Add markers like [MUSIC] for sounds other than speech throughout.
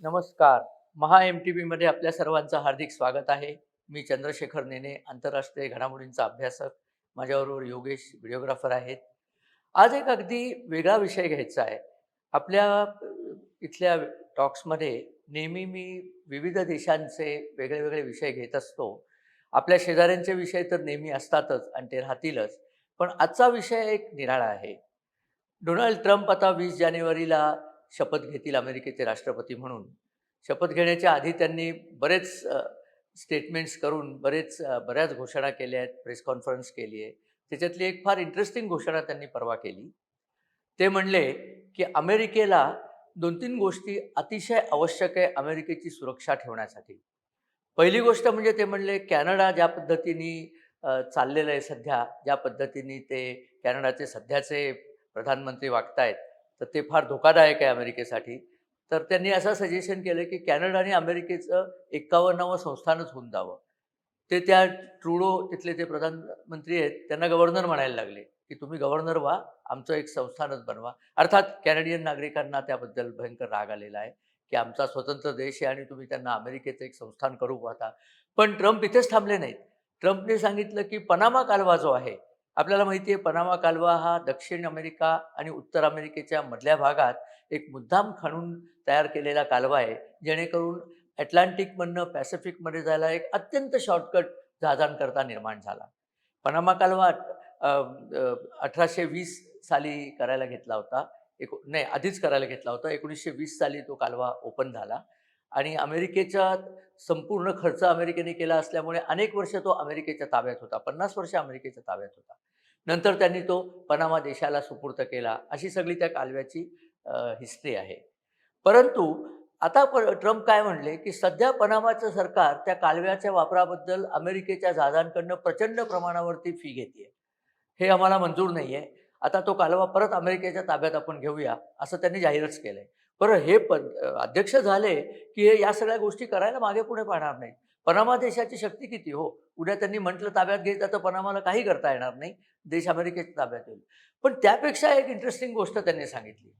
नमस्कार. महा M T व्हीमध्ये आपल्या सर्वांचं हार्दिक स्वागत आहे. मी चंद्रशेखर नेने आंतरराष्ट्रीय घडामोडींचा अभ्यासक. माझ्याबरोबर योगेश व्हिडिओग्राफर आहेत. आज एक अगदी वेगळा विषय घ्यायचा आहे. आपल्या इथल्या टॉक्समध्ये नेहमी मी विविध देशांचे वेगळे वेगळे विषय घेत असतो. आपल्या शेजाऱ्यांचे विषय तर नेहमी असतातच आणि ते राहतीलच. पण आजचा विषय एक निराळा आहे. डोनाल्ड ट्रम्प आता वीस जानेवारीला शपथ घेतील अमेरिकेचे राष्ट्रपती म्हणून. शपथ घेण्याच्या आधी त्यांनी बरेच स्टेटमेंट्स करून बरेच बऱ्याच घोषणा केल्या आहेत प्रेस कॉन्फरन्स केली आहे. त्याच्यातली एक फार इंटरेस्टिंग घोषणा त्यांनी परवा केली. ते म्हणले की अमेरिकेला दोन तीन गोष्टी अतिशय आवश्यक आहे अमेरिकेची सुरक्षा ठेवण्यासाठी. पहिली गोष्ट म्हणजे ते म्हणले कॅनडा ज्या पद्धतीने चाललेलं आहे सध्या ज्या पद्धतीने ते कॅनडाचे सध्याचे प्रधानमंत्री वागतायत तर ते फार धोकादायक आहे अमेरिकेसाठी. तर त्यांनी असं सजेशन केलं की कॅनडा आणि अमेरिकेचं एकावन्नावं संस्थानच होऊन जावं. ते त्या ट्रुडो तिथले ते प्रधानमंत्री आहेत त्यांना गव्हर्नर म्हणायला लागले की तुम्ही गव्हर्नर व्हा आमचं एक संस्थानच बनवा. अर्थात कॅनेडियन नागरिकांना त्याबद्दल भयंकर राग आलेला आहे की आमचा स्वतंत्र देश आहे आणि तुम्ही त्यांना अमेरिकेचं एक संस्थान करू पाहता. पण ट्रम्प इथेच थांबले नाहीत. ट्रम्पने सांगितलं की पनामा कालवा जो आहे आपल्याला माहिती आहे पनामा कालवा हा दक्षिण अमेरिका आणि उत्तर अमेरिकेच्या मधल्या भागात एक मुद्दाम खणून तयार केलेला कालवा आहे. जेणेकरून ॲटलांटिकमधनं पॅसिफिकमध्ये जायला एक अत्यंत शॉर्टकट जहाजांकरता निर्माण झाला. पनामा कालवा अठराशे वीस साली करायला घेतला होता. एक नाही आधीच करायला घेतला होता. एकोणीसशे वीस साली तो कालवा ओपन झाला. आणि अमेरिकेचा संपूर्ण खर्च अमेरिकेने केला असल्यामुळे अनेक वर्ष तो अमेरिकेच्या ताब्यात होता. पन्नास वर्ष अमेरिकेच्या ताब्यात होता. नंतर त्यांनी तो पनामा देशाला सुपूर्त केला. अशी सगळी त्या कालव्याची हिस्ट्री आहे. परंतु आता प ट्रम्प काय म्हणले की सध्या पनामाचं सरकार त्या कालव्याच्या वापराबद्दल अमेरिकेच्या जहाजांकडनं प्रचंड प्रमाणावरती फी घेते हे आम्हाला मंजूर नाही आहे आता तो कालवा परत अमेरिकेच्या ताब्यात आपण घेऊया असं त्यांनी जाहीरच केलं आहे बरं हे पद अध्यक्ष झाले की हे या सगळ्या गोष्टी करायला मागे पुढे पाहणार नाही पनामा देशाची शक्ती किती? हो. उद्या त्यांनी म्हटलं ताब्यात घेतलं तर पनामाला काही करता येणार नाही. देश अमेरिकेच्या ताब्यात येईल. पण त्यापेक्षा एक इंटरेस्टिंग गोष्ट त्यांनी सांगितली.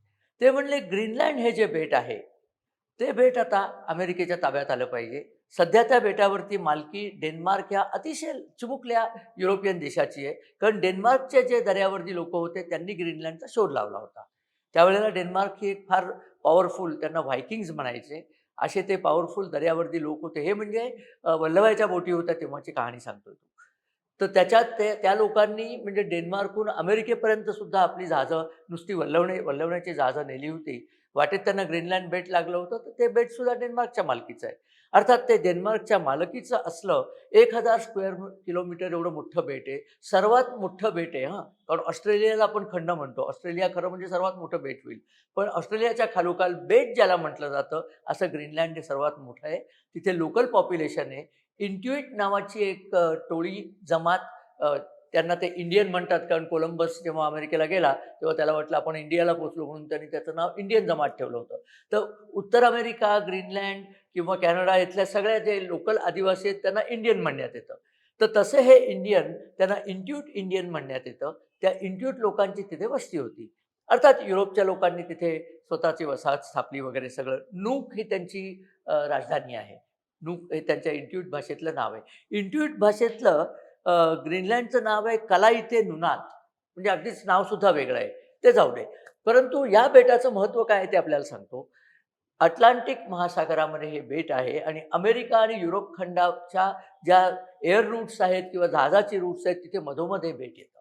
ते म्हणले ग्रीनलँड हे जे बेट आहे ते बेट आता अमेरिकेच्या ताब्यात आलं पाहिजे. सध्या त्या बेटावरती मालकी डेन्मार्क ह्या अतिशय चिमुकल्या युरोपियन देशाची आहे. कारण डेन्मार्कचे जे दर्यावरती लोक होते त्यांनी ग्रीनलँडचा शोध लावला होता. त्यावेळेला डेन्मार्क ही एक फार पॉवरफुल त्यांना व्हायकिंग्ज म्हणायचे. असे ते पॉवरफुल दर्यावरती लोक होते. हे म्हणजे वल्लभाच्या वल्लभाईच्या बोटी होत्या तेव्हाची कहाणी सांगतो तो. तर त्याच्यात ते त्या लोकांनी म्हणजे डेन्मार्कहून अमेरिकेपर्यंत सुद्धा आपली जहाजं नुसती वल्लवणे वल्लवण्याची जहाजं नेली होती. वाटेत त्यांना ग्रीनलँड बेट लागलं होतं. तर ते बेट सुद्धा डेन्मार्कच्या मालकीचं आहे. अर्थात ते डेन्मार्कच्या मालकीचं असलं एक हजार स्क्वेअर किलोमीटर एवढं मोठं बेट आहे. सर्वात मोठं बेट आहे हां. कारण ऑस्ट्रेलियाला आपण खंड म्हणतो. ऑस्ट्रेलिया खरं म्हणजे सर्वात मोठं बेट होईल. पण ऑस्ट्रेलियाच्या खालोखाल बेट ज्याला म्हटलं जातं असं ग्रीनलँड हे सर्वात मोठं आहे. तिथे लोकल पॉप्युलेशन आहे. इंट्युईट नावाची एक टोळी जमात त्यांना ते इंडियन म्हणतात कारण कोलंबस जेव्हा अमेरिकेला गेला तेव्हा त्याला वाटलं आपण इंडियाला पोचलो म्हणून त्यांनी त्याचं नाव इंडियन जमात ठेवलं होतं. तर उत्तर अमेरिका ग्रीनलँड किंवा कॅनडा इथल्या सगळ्या जे लोकल आदिवासी आहेत त्यांना इंडियन म्हणण्यात येतं. तर तसे हे इंडियन त्यांना इंट्यूट इंडियन म्हणण्यात येतं. त्या इंट्यूट लोकांची तिथे वस्ती होती. अर्थात युरोपच्या लोकांनी तिथे स्वतःची वसाहत स्थापली वगैरे सगळं. नूक ही त्यांची राजधानी आहे. नूक हे त्यांच्या इंट्यूट भाषेतलं नाव आहे. इंट्यूट भाषेतलं ग्रीनलँडचं नाव आहे कलाइते नुनात म्हणजे अगदीच नावसुद्धा वेगळं आहे. ते जाऊ दे. परंतु या बेटाचं महत्त्व काय आहे ते आपल्याला सांगतो. अटलांटिक महासागरामध्ये हे बेट आहे आणि अमेरिका आणि युरोप खंडाच्या ज्या एअर रूट्स आहेत किंवा जहाजाची रूट्स आहेत तिथे मधोमध हे बेट येतं.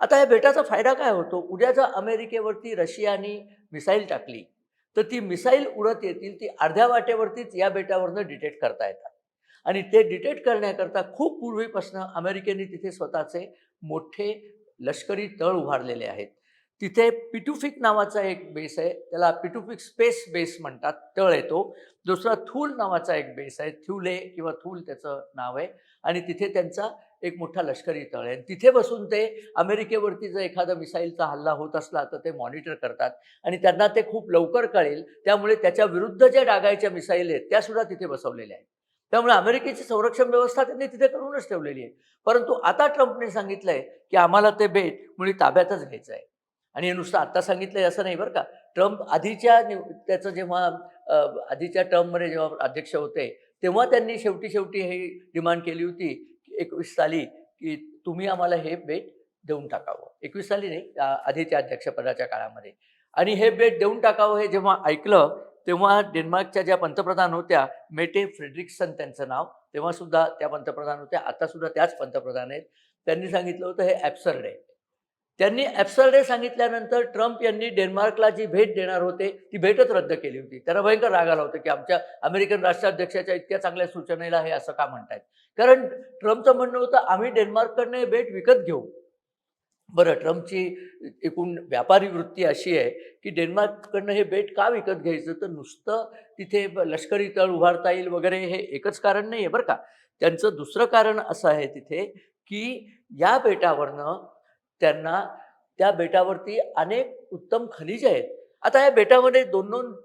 आता या बेटाचा फायदा काय होतो? उद्या जर अमेरिकेवरती रशियाने मिसाईल टाकली तर ती मिसाईल उडत येतील ती अर्ध्या वाटेवरतीच या बेटावरनं डिटेक्ट करता येतात. आणि ते डिटेक्ट करण्याकरता खूप पूर्वीपासून अमेरिकेने तिथे स्वतःचे मोठे लष्करी तळ उभारलेले आहेत. तिथे पिटुफिक नावाचा एक बेस आहे. त्याला पिटुफिक स्पेस बेस म्हणतात. तळ येतो दुसरा थूल नावाचा एक बेस आहे. थ्युले किंवा थूल त्याचं नाव आहे. आणि तिथे त्यांचा एक मोठा लष्करी तळ आहे. तिथे बसून ते अमेरिकेवरती जर एखादा मिसाईलचा हल्ला होत असला तर ते मॉनिटर करतात. आणि त्यांना ते खूप लवकर कळेल. त्यामुळे त्याच्या विरुद्ध ज्या डागायच्या मिसाईल आहेत त्या सुद्धा तिथे बसवलेल्या आहेत. त्यामुळे अमेरिकेची संरक्षण व्यवस्था त्यांनी तिथे करूनच ठेवलेली आहे. परंतु आता ट्रम्पने सांगितलंय की आम्हाला ते बेट मुळी ताब्यातच घ्यायचं आहे आणि हे नुसतं आत्ता सांगितलंय असं नाही बरं का. ट्रम्प आधीच्या निव त्याचं जेव्हा आधीच्या टर्ममध्ये जेव्हा अध्यक्ष होते तेव्हा त्यांनी शेवटी शेवटी हे डिमांड केली होती एकवीस साली की तुम्ही आम्हाला हे बेट देऊन टाकावं. एकवीस साली नाही आधीच्या अध्यक्षपदाच्या काळामध्ये. आणि हे बेट देऊन टाकावं हे जेव्हा ऐकलं तेव्हा डेन्मार्कच्या ज्या पंतप्रधान होत्या मेटे फ्रेडरिक्सन त्यांचं नाव तेव्हा सुद्धा त्या पंतप्रधान होत्या आता सुद्धा त्याच पंतप्रधान आहेत. त्यांनी सांगितलं होतं हे ॲप्सर्ड आहे त्यांनी ॲप्सर्ड सांगितल्यानंतर ट्रम्प यांनी डेन्मार्कला जी भेट देणार होते ती भेटच रद्द केली होती. त्यांना भयंकर राग आला होता की आमच्या अमेरिकन राष्ट्राध्यक्षाच्या इतक्या चांगल्या सूचनेला हे असं का म्हणतायत? कारण ट्रम्पचं म्हणणं होतं आम्ही डेन्मार्ककडनं हे भेट विकत घेऊ. बरं ट्रम्पची एकूण व्यापारी वृत्ती अशी आहे की डेन्मार्ककडनं हे बेट का विकत घ्यायचं? तर नुसतं तिथे ब- लष्करी तळ उभारता येईल वगैरे हे एकच कारण नाही आहे बरं का. त्यांचं दुसरं कारण असं आहे तिथे की या बेटावरनं त्यांना त्या बेटावरती अनेक उत्तम खनिज आहेत. आता या बेटामध्ये दोन दोन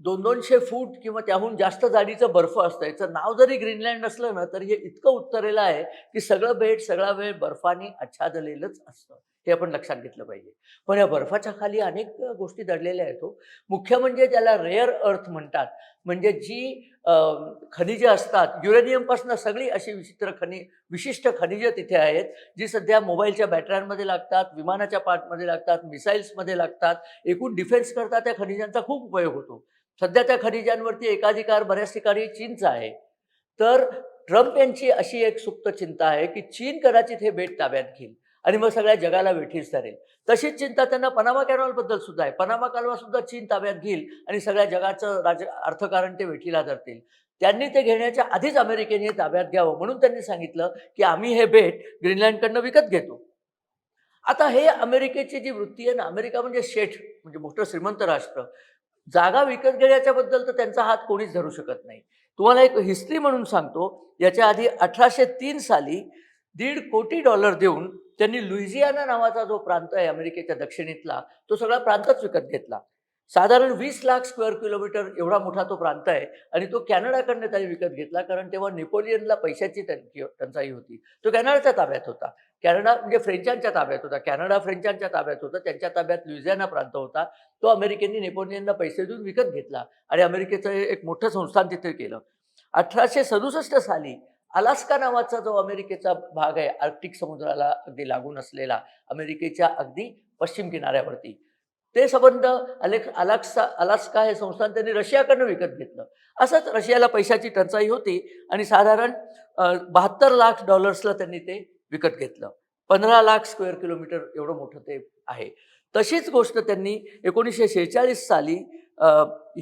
दोन दोनशे फूट किंवा त्याहून जास्त जाडीचं बर्फ असतं. याचं नाव जरी ग्रीनलँड असलं ना तरी हे इतकं उत्तरेला आहे की सगळं बेट सगळा वेळ बर्फाने आच्छादलेलंच असतं. हे आपण लक्षात घेतलं पाहिजे. पण या बर्फाच्या खाली अनेक गोष्टी दडलेल्या आहेत हो. मुख्य म्हणजे त्याला रेअर अर्थ म्हणतात म्हणजे जी खनिजे असतात. युरेनियमपासून सगळी अशी विचित्र खनि विशिष्ट खनिजं तिथे आहेत जी सध्या मोबाईलच्या बॅटऱ्यांमध्ये लागतात विमानाच्या पार्टमध्ये लागतात मिसाईल्समध्ये लागतात. एकूण डिफेन्स करता त्या खनिजांचा खूप उपयोग होतो. सध्या त्या खनिजांवरती एकाधिकार बऱ्याच ठिकाणी चीनचा आहे. तर ट्रम्प यांची अशी एक सुप्त चिंता आहे की चीन कदाचित हे बेट ताब्यात घेईल. आणि मग सगळ्या जगाला वेठीस धरेल. तशीच चिंता त्यांना पनामा कॅनॉलबद्दल सुद्धा आहे. पनामा कालवा सुद्धा चीन ताब्यात घेईल आणि सगळ्या जगाचं राज अर्थकारण ते वेठीला धरतील. त्यांनी ते घेण्याच्या आधीच अमेरिकेने हे ताब्यात घ्यावं म्हणून त्यांनी सांगितलं की आम्ही हे बेट ग्रीनलँडकडनं विकत घेतो. आता हे अमेरिकेची जी वृत्ती आहे ना अमेरिका म्हणजे शेठ म्हणजे मोठं श्रीमंत राष्ट्र. जागा विकत घेण्याच्या बद्दल तर त्यांचा हात कोणीच धरू शकत नाही. तुम्हाला एक हिस्ट्री म्हणून सांगतो. याच्या आधी अठराशे तीन साली दीड कोटी डॉलर देऊन त्यांनी लुईझियाना नावाचा जो प्रांत आहे अमेरिकेच्या दक्षिणेतला तो सगळा प्रांतच विकत घेतला. साधारण वीस लाख स्क्वेअर किलोमीटर एवढा मोठा तो प्रांत आहे आणि तो कॅनडाकडनं त्यांनी विकत घेतला कारण तेव्हा नेपोलियनला पैशाची टंकी टंचाई होती. तो कॅनडाच्या ताब्यात होता. कॅनडा म्हणजे फ्रेंचांच्या ताब्यात होता. कॅनडा फ्रेंचांच्या ताब्यात होता. त्यांच्या ताब्यात लुइझियाना प्रांत होता. तो अमेरिकेने नेपोलियनला पैसे देऊन विकत घेतला आणि अमेरिकेचं हे एक मोठं संस्थान तिथे केलं. अठराशे सदुसष्ट साली अलास्का नावाचा जो अमेरिकेचा भाग आहे आर्क्टिक समुद्राला अगदी लागून असलेला अमेरिकेच्या अगदी पश्चिम किनाऱ्यावरती. ते संबंध अलेक्स अलाक्सा अलास्का हे संस्थान त्यांनी रशियाकडनं विकत घेतलं. असंच रशियाला पैशाची टंचाई होती आणि साधारण बहात्तर लाख डॉलर्सला त्यांनी ते विकत घेतलं. पंधरा लाख स्क्वेअर किलोमीटर एवढं मोठं ते आहे. तशीच गोष्ट त्यांनी एकोणीसशे शेहेचाळीस साली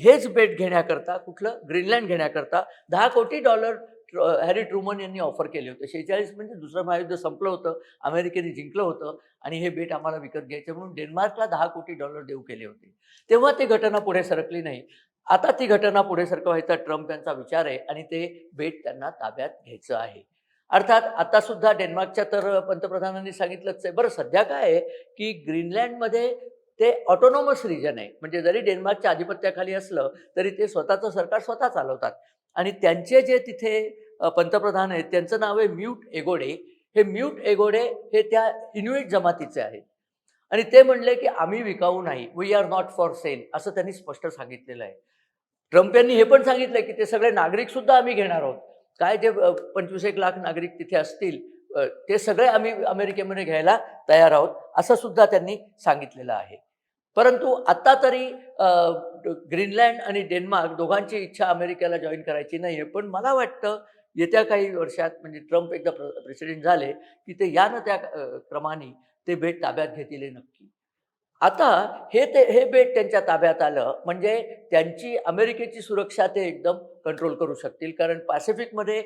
हेच बेट घेण्याकरता कुठलं ग्रीनलँड घेण्याकरता दहा कोटी डॉलर हॅरी ट्रुमन यांनी ऑफर केले होते. शेहेचाळीस म्हणजे दुसरं महायुद्ध संपलं होतं अमेरिकेने जिंकलं होतं आणि हे बेट आम्हाला विकत घ्यायचं म्हणून डेन्मार्कला दहा कोटी डॉलर देऊ केले होते. तेव्हा ती घटना पुढे सरकली नाही. आता ती घटना पुढे सरकवायचा ट्रम्प यांचा विचार आहे आणि ते बेट त्यांना ताब्यात घ्यायचं आहे. अर्थात आता सुद्धा डेन्मार्कच्या तर पंतप्रधानांनी सांगितलंच आहे. बरं सध्या काय आहे की ग्रीनलँडमध्ये ते ऑटोनॉमस रिजन आहे. म्हणजे जरी डेन्मार्कच्या आधिपत्याखाली असलं तरी ते स्वतःचं सरकार स्वतः चालवतात. आणि त्यांचे जे तिथे पंतप्रधान आहेत त्यांचं नाव आहे म्यूट एगोडे. हे म्यूट एगोडे हे त्या इन्युइट जमातीचे आहेत. आणि ते म्हणले की आम्ही विकाऊ नाही. We are not for sale असं त्यांनी स्पष्ट सांगितलेलं आहे. ट्रम्प यांनी हे पण सांगितलं की ते सगळे नागरिक सुद्धा आम्ही घेणार आहोत. काय जे पंचवीस एक लाख नागरिक तिथे असतील ते सगळे आम्ही अमेरिकेमध्ये घ्यायला तयार आहोत असं सुद्धा त्यांनी सांगितलेलं आहे. परंतु आत्ता तरी ग्रीनलँड आणि डेन्मार्क दोघांची इच्छा अमेरिकेला जॉईन करायची नाही आहे पण मला वाटतं येत्या काही वर्षात म्हणजे ट्रम्प एकदा प्र प्रेसिडेंट झाले की ते या ना त्या क्रमाने ते बेट ताब्यात घेतील नक्की. आता हे ते हे बेट त्यांच्या ताब्यात आलं म्हणजे त्यांची अमेरिकेची सुरक्षा ते एकदम कंट्रोल करू शकतील. कारण पॅसिफिकमध्ये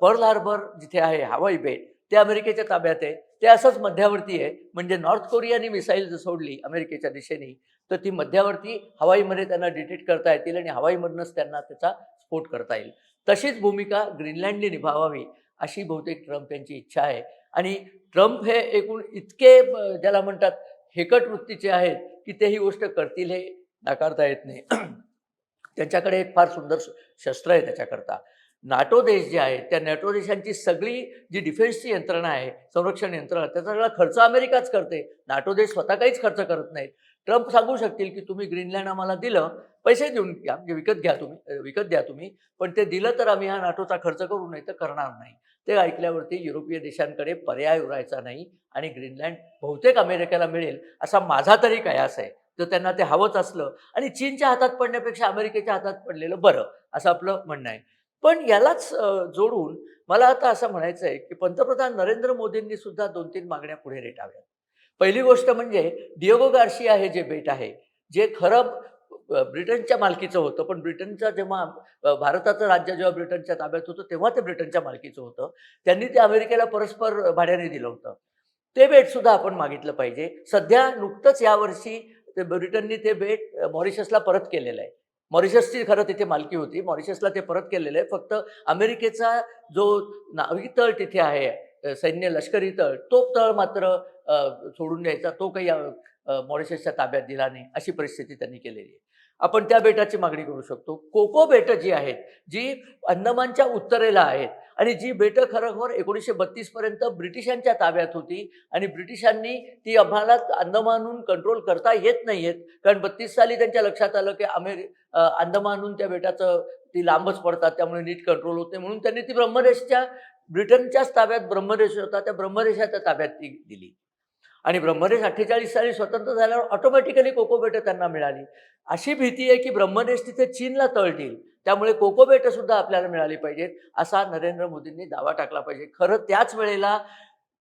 पर्ल हार्बर जिथे आहे हवाई बेट ते अमेरिकेच्या ताब्यात आहे. ते असंच मध्यावर्ती आहे. म्हणजे नॉर्थ कोरियाने मिसाईल जर सोडली अमेरिकेच्या दिशेने. तर ती मध्यावर्ती हवाईमध्ये त्यांना डिटेक्ट करता येतील आणि हवाईमधनंच त्यांना त्याचा स्फोट करता येईल. तशीच भूमिका ग्रीनलँडने निभावावी अशी बहुतेक ट्रम्प यांची इच्छा आहे. आणि ट्रम्प हे एकूण इतके ज्याला म्हणतात हेकट वृत्तीचे आहेत की ते ही गोष्ट करतील हे नाकारता येत नाही. [CLEARS THROAT] त्यांच्याकडे एक फार सुंदर श- शस्त्र आहे त्याच्याकरता. नाटो देश जे आहेत त्या नाटो देशांची सगळी जी डिफेन्सची यंत्रणा आहे संरक्षण यंत्रणा त्याचा सगळा खर्च अमेरिकाच करते. नाटो देश स्वतः काहीच खर्च करत नाहीत. ट्रम्प सांगू शकतील की तुम्ही ग्रीनलँड आम्हाला दिलं पैसे देऊन घ्या म्हणजे विकत घ्या तुम्ही विकत द्या तुम्ही पण ते दिलं तर आम्ही हा नाटोचा खर्च करू नाही तर करणार नाही. ते ऐकल्यावरती युरोपीय देशांकडे पर्याय उरायचा नाही आणि ग्रीनलँड बहुतेक अमेरिकेला मिळेल असा माझा तरी कयास आहे. जर त्यांना ते हवंच असलं आणि चीनच्या हातात पडण्यापेक्षा अमेरिकेच्या हातात पडलेलं बरं असं आपलं म्हणणं आहे. पण यालाच जोडून मला आता असं म्हणायचं आहे की पंतप्रधान नरेंद्र मोदींनी सुद्धा दोन तीन मागण्या पुढे रेटाव्यात. पहिली गोष्ट म्हणजे डिओगो गार्शिया हे जे बेट आहे जे खरं ब्रिटनच्या मालकीचं होतं पण ब्रिटनचा जेव्हा भारताचं राज्य जेव्हा ब्रिटनच्या ताब्यात होतं तेव्हा ते ब्रिटनच्या मालकीचं होतं. त्यांनी ते अमेरिकेला परस्पर भाड्याने दिलं होतं. ते बेट सुद्धा आपण मागितलं पाहिजे. सध्या नुकतंच यावर्षी ते ब्रिटननी ते बेट मॉरिशसला परत केलेलं आहे. मॉरिशसची खरं तिथे मालकी होती. मॉरिशसला ते परत केलेलं आहे. फक्त अमेरिकेचा जो नाविक तळ तिथे आहे सैन्य लष्करी तळ तो तळ मात्र सोडून द्यायचा. तो काही मॉरिशसच्या ताब्यात दिला नाही. अशी परिस्थिती त्यांनी केलेली आहे. आपण त्या बेटाची मागणी करू शकतो. कोको बेटं जी आहेत जी अंदमानच्या उत्तरेला आहेत आणि जी बेटं खरोखर एकोणीसशे बत्तीस पर्यंत ब्रिटिशांच्या ताब्यात होती आणि ब्रिटिशांनी ती आम्हाला अंदमानहून कंट्रोल करता येत नाही आहेत कारण बत्तीस साली त्यांच्या लक्षात आलं की अमेरि अंदमानहून त्या बेटाचं ती लांबच पडतात त्यामुळे नीट कंट्रोल होत नाही. म्हणून त्यांनी ती ब्रह्मदेशच्या ब्रिटनच्याच ताब्यात ब्रह्मदेश होता. त्या ब्रह्मदेशाच्या ताब्यात ती दिली. आणि ब्रह्मदेश अठ्ठेचाळीस साली स्वतंत्र झाल्यावर ऑटोमॅटिकली कोको बेटं त्यांना मिळाली. अशी भीती आहे की ब्रह्मदेश तिथे चीनला तळतील त्यामुळे कोको बेटंसुद्धा आपल्याला मिळाली पाहिजेत असा नरेंद्र मोदींनी दावा टाकला पाहिजे. खरं त्याच वेळेला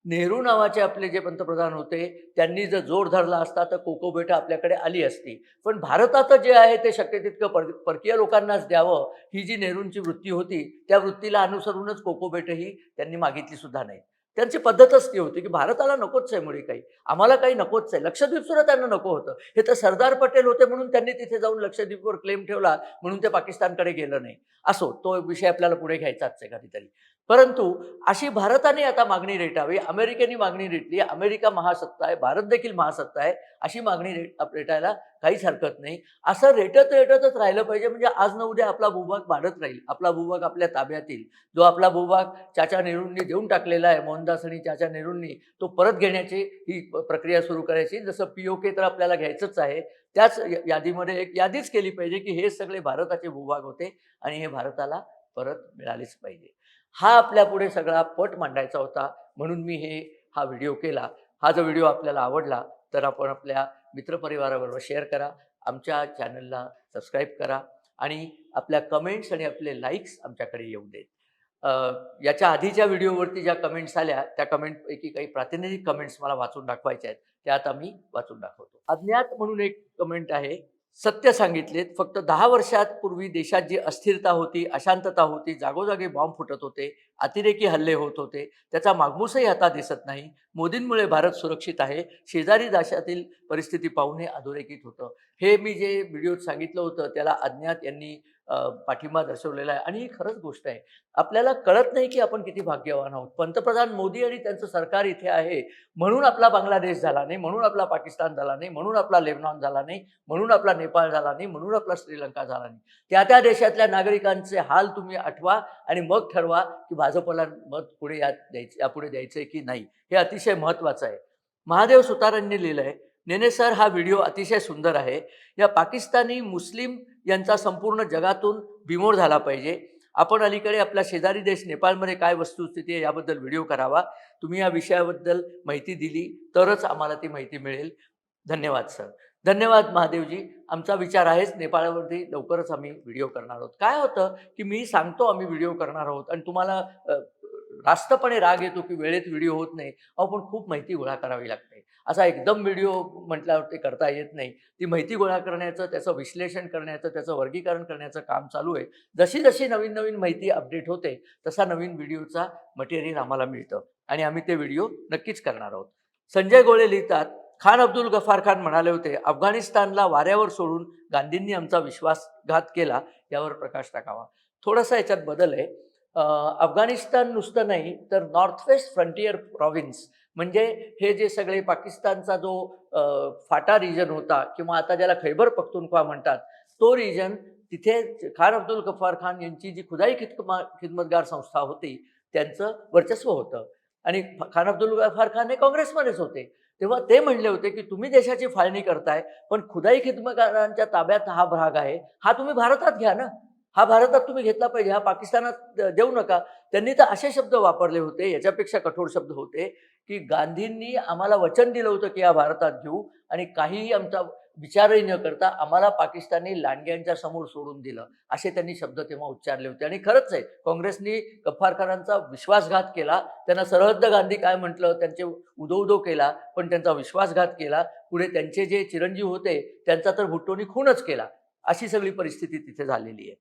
नेहरू नावाचे आपले जे पंतप्रधान होते त्यांनी जर जोर धरला असता तर कोको बेटं आपल्याकडे आली असती. पण भारताचं जे आहे ते शक्य तितकं पर परकीय लोकांनाच द्यावं ही जी नेहरूंची वृत्ती होती त्या वृत्तीला अनुसरूनच कोको बेटंही त्यांनी मागितली सुद्धा नाही. त्यांची पद्धतच ती होती की भारताला नकोच आहे मुळी काही. आम्हाला काही नकोच आहे. लक्षद्वीप सुद्धा त्यांना नको होतं. हे तर सरदार पटेल होते म्हणून त्यांनी तिथे जाऊन लक्षद्वीपवर क्लेम ठेवला म्हणून ते पाकिस्तानकडे गेलं नाही. असो तो विषय आपल्याला पुढे घ्यायचाच आहे कधीतरी. परंतु अशी भारताने आता मागणी रेटावी अमेरिकेने मागणी रेटली अमेरिका महासत्ता आहे भारत देखील महासत्ता आहे अशी मागणी रेट रेटायला काहीच हरकत नाही. असं रेटत रेटतच राहिलं पाहिजे म्हणजे आज न उद्या आपला भूभाग वाढत राहील आपला भूभाग आपल्या ताब्यात येईल. जो आपला भूभाग चाचा नेहरूंनी देऊन टाकलेला आहे मोहनदास आणि चाचा नेहरूंनी तो परत घेण्याची ही प्रक्रिया सुरू करायची. जसं पी ओ के तर आपल्याला घ्यायचंच आहे त्याच या- यादीमध्ये एक यादीच केली पाहिजे की हे सगळे भारताचे भूभाग होते आणि हे भारताला परत मिळालेच पाहिजे. हा आपल्या पुढे सगळा पट मांडायचा होता. म्हणून मी हे हा व्हिडिओ केला. हा जो व्हिडिओ आपल्याला आवडला तर आपण आपल्या मित्रपरिवाराबरोबर शेअर करा. आमच्या चॅनलला सबस्क्राईब करा आणि आपल्या कमेंट्स आणि आपले लाईक्स आमच्याकडे येऊ देत. याच्या आधीच्या व्हिडिओवरती ज्या कमेंट्स आल्या त्या कमेंटपैकी काही प्रातिनिधिक कमेंट्स मला वाचून दाखवायच्या आहेत त्या आता मी वाचून दाखवतो. अज्ञात म्हणून एक कमेंट आहे सत्य सांगितलेत. फक्त दहा वर्षात पूर्वी देशात जी अस्थिरता होती अशांतता होती जागोजागी बॉम्ब फुटत होते अतिरेकी हल्ले होत होते त्याचा मागमूसही आता दिसत नाही. मोदींमुळे भारत सुरक्षित आहे. शेजारी देशातील परिस्थिती पाहून हे अधोरेखित होतं. हे मी जे व्हिडिओत सांगितलं होतं त्याला अज्ञात यांनी पाठिंबा दर्शवलेला आहे. आणि ही खरंच गोष्ट आहे. आपल्याला कळत नाही की आपण किती भाग्यवान आहोत. पंतप्रधान मोदी आणि त्यांचं सरकार इथे आहे म्हणून आपला बांगलादेश झाला नाही म्हणून आपला पाकिस्तान झाला नाही म्हणून आपला लेबनॉन झाला नाही म्हणून आपला नेपाळ झाला नाही म्हणून आपला श्रीलंका झाला नाही. त्या त्या देशातल्या नागरिकांचे हाल तुम्ही आठवा आणि मग ठरवा की भाजपला मत पुढे या द्यायचं यापुढे द्यायचं आहे की नाही. हे अतिशय महत्त्वाचं आहे. महादेव सुतारांनी लिहिलं आहे नेने सर हा व्हिडिओ अतिशय सुंदर आहे. या पाकिस्तानी मुस्लिम यांचा संपूर्ण जगातून बिमोड झाला पाहिजे. आपण अलीकडे आपला शेजारी देश नेपाळमध्ये काय वस्तुस्थिती आहे याबद्दल व्हिडिओ करावा. तुम्ही या विषयाबद्दल माहिती दिली तरच आम्हाला ती माहिती मिळेल. धन्यवाद सर. धन्यवाद महादेवजी. आमचा विचार आहेच नेपाळवरती लवकरच आम्ही व्हिडिओ करणार आहोत. काय होतं की मी सांगतो आम्ही व्हिडिओ करणार आहोत आणि तुम्हाला रास्तपणे राग येतो की वेळेत व्हिडिओ होत नाही. अहो पण खूप माहिती गोळा करावी लागते. असा एकदम व्हिडिओ म्हटल्यावर ते करता येत नाही. ती माहिती गोळा करण्याचं त्याचं विश्लेषण करण्याचं त्याचं वर्गीकरण करण्याचं काम चालू आहे. जशी जशी नवीन नवीन माहिती अपडेट होते तसा नवीन व्हिडिओचा मटेरियल आम्हाला मिळतं. आणि आम्ही ते व्हिडिओ नक्कीच करणार आहोत. संजय गोळे लिहितात खान अब्दुल गफार खान म्हणाले होते अफगाणिस्तानला वाऱ्यावर सोडून गांधींनी आमचा विश्वासघात केला यावर प्रकाश टाकावा. थोडासा याच्यात बदल आहे. अफगाणिस्तान नुसतं नाही तर नॉर्थ वेस्ट फ्रंटियर प्रॉव्हिन्स. म्हणजे हे जे सगळे पाकिस्तानचा जो फाटा रिजन होता किंवा आता ज्याला खैबर पख्तुनख्वा म्हणतात तो रिजन तिथे खान अब्दुल गफ्फार खान यांची जी खुदाई खिदमा खिदमतगार संस्था होती त्यांचं वर्चस्व होतं. आणि खान अब्दुल गफ्फार खान हे काँग्रेसमध्येच होते. तेव्हा ते म्हणले होते की तुम्ही देशाची फाळणी करताय पण खुदाई खिदमतगारांच्या ताब्यात हा भाग आहे. हा तुम्ही भारतात घ्या ना. हा भारतात तुम्ही घेतला पाहिजे हा पाकिस्तानात देऊ नका. त्यांनी तर असे शब्द वापरले होते याच्यापेक्षा कठोर शब्द होते की गांधींनी आम्हाला वचन दिलं होतं की हा भारतात घेऊ आणि काहीही आमचा विचारही न करता आम्हाला पाकिस्तानी लांडग्यांच्या समोर सोडून दिलं असे त्यांनी शब्द तेव्हा उच्चारले होते. आणि खरंच आहे काँग्रेसनी गफ्फारखानांचा विश्वासघात केला त्यांना सरहद्द गांधी काय म्हटलं त्यांचे उदो उदो केला पण त्यांचा विश्वासघात केला पुढे त्यांचे जे चिरंजीव होते त्यांचा तर भुट्टोनी खूनच केला अशी सगळी परिस्थिती तिथे झालेली आहे.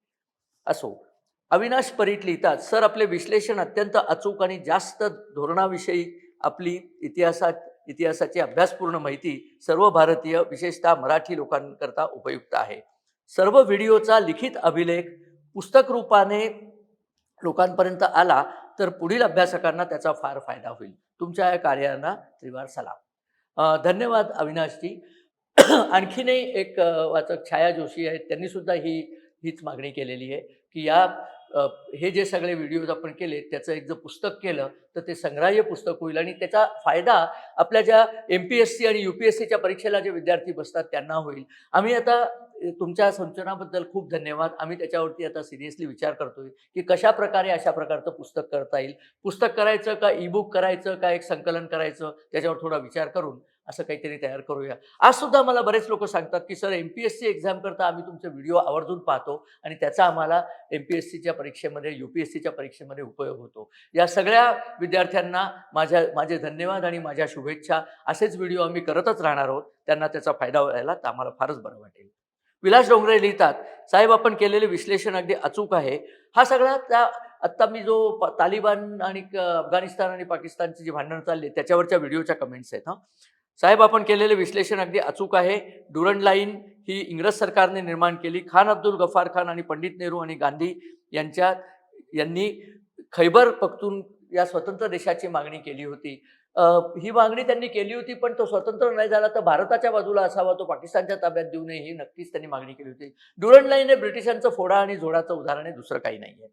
असो. अविनाश परीट लिहितात सर आपले विश्लेषण अत्यंत अचूक आणि जास्त धोरणाविषयी आपली इतिहासात इतिहासाची अभ्यासपूर्ण माहिती सर्व भारतीय विशेषतः मराठी लोकांकरता उपयुक्त आहे. सर्व व्हिडिओचा लिखित अभिलेख पुस्तक रूपाने लोकांपर्यंत आला तर पुढील अभ्यासकांना त्याचा फार फायदा होईल. तुमच्या या कार्यांना त्रिवार सलाम. धन्यवाद अविनाशजी. [CLEARS THROAT] आणखीनही एक वाचक छाया जोशी आहेत त्यांनी सुद्धा ही हीच मागणी केलेली आहे की या हे जे सगळे व्हिडिओज आपण केले त्याचं एक जर पुस्तक केलं तर ते संग्राह्य पुस्तक होईल आणि त्याचा फायदा आपल्या ज्या एम पी एस सी आणि यू पी एस सीच्या परीक्षेला जे विद्यार्थी बसतात त्यांना होईल. आम्ही आता तुमच्या संचनाबद्दल खूप धन्यवाद. आम्ही त्याच्यावरती आता सिरियसली विचार करतोय की कशा प्रकारे अशा प्रकारचं पुस्तक करता येईल. पुस्तक करायचं का ई बुक करायचं का एक संकलन करायचं त्याच्यावर थोडा विचार करून असं काहीतरी तयार करूया. आज सुद्धा मला बरेच लोक सांगतात की sir M P S C exam करता आम्ही तुमचे व्हिडिओ आवर्जून पाहतो आणि त्याचा आम्हाला एम पी एस सीच्या परीक्षेमध्ये यू पी एस सीच्या परीक्षेमध्ये उपयोग होतो. या सगळ्या विद्यार्थ्यांना माझ्या माझे धन्यवाद आणि माझ्या शुभेच्छा. असेच व्हिडिओ आम्ही करतच राहणार आहोत. त्यांना त्याचा फायदा व्हायला तर आम्हाला फारच बरं वाटेल. विलास डोंगरे लिहितात साहेब आपण केलेले विश्लेषण अगदी अचूक आहे. हा सगळा त्या आत्ता मी जो तालिबान आणि अफगाणिस्तान आणि पाकिस्तानची जी भांडणं चालली त्याच्यावरच्या व्हिडिओच्या कमेंट्स आहेत हां. साहेब आपण केलेले विश्लेषण अगदी अचूक आहे. डुरंड लाईन ही इंग्रज सरकारने निर्माण केली. खान अब्दुल गफार खान आणि पंडित नेहरू आणि गांधी यांच्या यांनी खैबर पख्तून या स्वतंत्र देशाची मागणी केली होती. ही मागणी त्यांनी केली होती पण तो स्वतंत्र नाही झाला तर भारताच्या बाजूला असावा तो पाकिस्तानच्या ताब्यात देऊ नये ही नक्कीच त्यांनी मागणी केली होती. डुरंड लाईन हे ब्रिटिशांचं फोडा आणि जोडाचं उदाहरण आहे दुसरं काही नाही आहे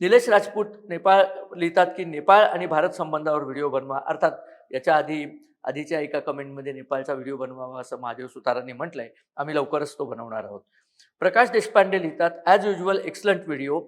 निलेश राजपूत नेपाळ लिहितात की नेपाळ आणि भारत संबंधावर व्हिडिओ बनवा. अर्थात याच्या आधी आधीच्या एका कमेंटमध्ये नेपाळचा व्हिडिओ बनवावा असं महादेव सुतारांनी म्हटलंय. आम्ही लवकरच तो बनवणार आहोत. प्रकाश देशपांडे लिहितात as usual excellent video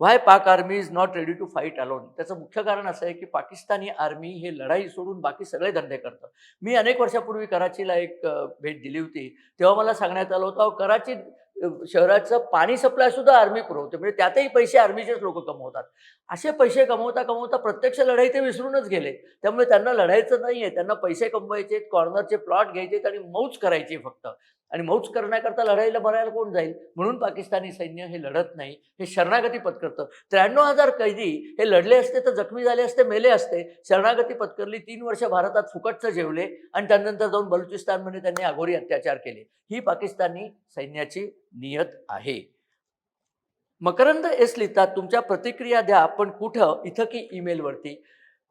why Pak army is not ready to fight alone त्याचं मुख्य कारण असं आहे की पाकिस्तानी आर्मी हे लढाई सोडून बाकी सगळे धंदे करतं. मी अनेक वर्षापूर्वी कराचीला एक भेट दिली होती. तेव्हा मला सांगण्यात आलं होतं कराची शहराचं पाणी सप्लाय सुद्धा आर्मी पुरवते. म्हणजे त्यातही पैसे आर्मीचेच लोक कमवतात. असे पैसे कमवता कमवता प्रत्यक्ष लढाई ते विसरूनच गेले. त्यामुळे त्यांना लढायचं नाही आहे त्यांना पैसे कमवायचे कॉर्नरचे प्लॉट घ्यायचे आणि मौज करायची फक्त. आणि मौज करण्याकरता लढाईला भरायला कोण जाईल? म्हणून पाकिस्तानी सैन्य हे लढत नाही हे शरणागती पत्करतं. त्र्याण्णव हजार कैदी हे लढले असते तर जखमी झाले असते मेले असते. शरणागती पत्करली तीन वर्ष भारतात फुकटचं जेवले आणि त्यानंतर जाऊन बलुचिस्तानमध्ये त्यांनी अघोरी अत्याचार केले. ही पाकिस्तानी सैन्याची नियत आहे. मकरंद एस लिहितात तुमच्या प्रतिक्रिया द्या पण कुठं? इथं की ईमेलवरती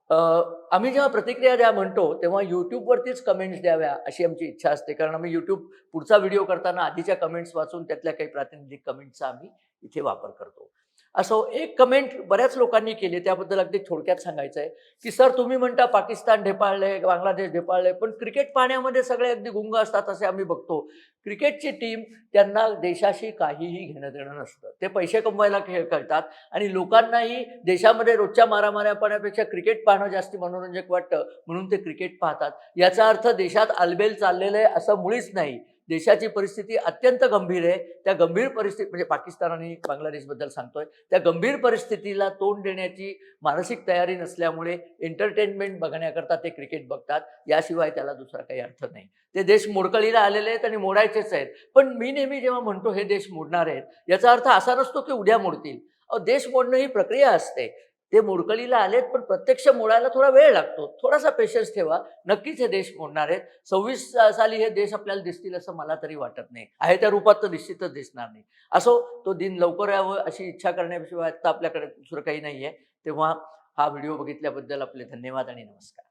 आम्ही जेव्हा प्रतिक्रिया द्या म्हणतो तेव्हा यूट्यूबवरतीच कमेंट्स द्याव्या अशी आमची इच्छा असते. कारण आम्ही यूट्यूब पुढचा व्हिडिओ करताना आधीच्या कमेंट्स वाचून त्यातल्या काही प्रातिनिधिक कमेंट्सचा आम्ही इथे वापर करतो. असं एक कमेंट बऱ्याच लोकांनी केली त्याबद्दल अगदी थोडक्यात सांगायचं आहे की सर तुम्ही म्हणता पाकिस्तान ढेपाळले बांगलादेश ढेपाळले पण क्रिकेट पाहण्यामध्ये सगळे अगदी गुंग असतात असे आम्ही बघतो. क्रिकेटची टीम त्यांना देशाशी काहीही घेणं देणं नसतं. ते पैसे कमवायला खेळ खेळतात आणि लोकांनाही देशामध्ये रोजच्या मारामाऱ्यापण्यापेक्षा क्रिकेट पाहणं जास्ती मनोरंजक वाटतं म्हणून ते क्रिकेट पाहतात. याचा अर्थ देशात आलबेल चाललेलं आहे असं मुळीच नाही. देशाची परिस्थिती अत्यंत गंभीर आहे. त्या गंभीर परिस्थिती म्हणजे पाकिस्तान आणि बांगलादेशबद्दल सांगतोय. त्या गंभीर परिस्थितीला तोंड देण्याची मानसिक तयारी नसल्यामुळे एंटरटेनमेंट बघण्याकरता ते क्रिकेट बघतात. याशिवाय त्याला दुसरा काही अर्थ नाही. ते देश मोडकळीला आलेले आहेत आणि मोडायचेच आहेत. पण मी नेहमी जेव्हा म्हणतो हे देश मोडणार आहेत याचा अर्थ असा नसतो की उद्या मोडतील. देश मोडणं ही प्रक्रिया असते. ते मोडकळीला आलेत पण प्रत्यक्ष मोडायला थोडा वेळ लागतो. थोडासा पेशन्स ठेवा. नक्कीच हे देश मोडणार आहेत. सव्वीस साली हे देश आपल्याला दिसतील असं मला तरी वाटत नाही. आहे त्या रूपात तर निश्चितच दिसणार नाही. असो तो दिन लवकर यावं अशी इच्छा करण्याशिवाय आत्ता आपल्याकडे दुसरं काही नाही आहे तेव्हा हा व्हिडिओ बघितल्याबद्दल आपले धन्यवाद आणि नमस्कार.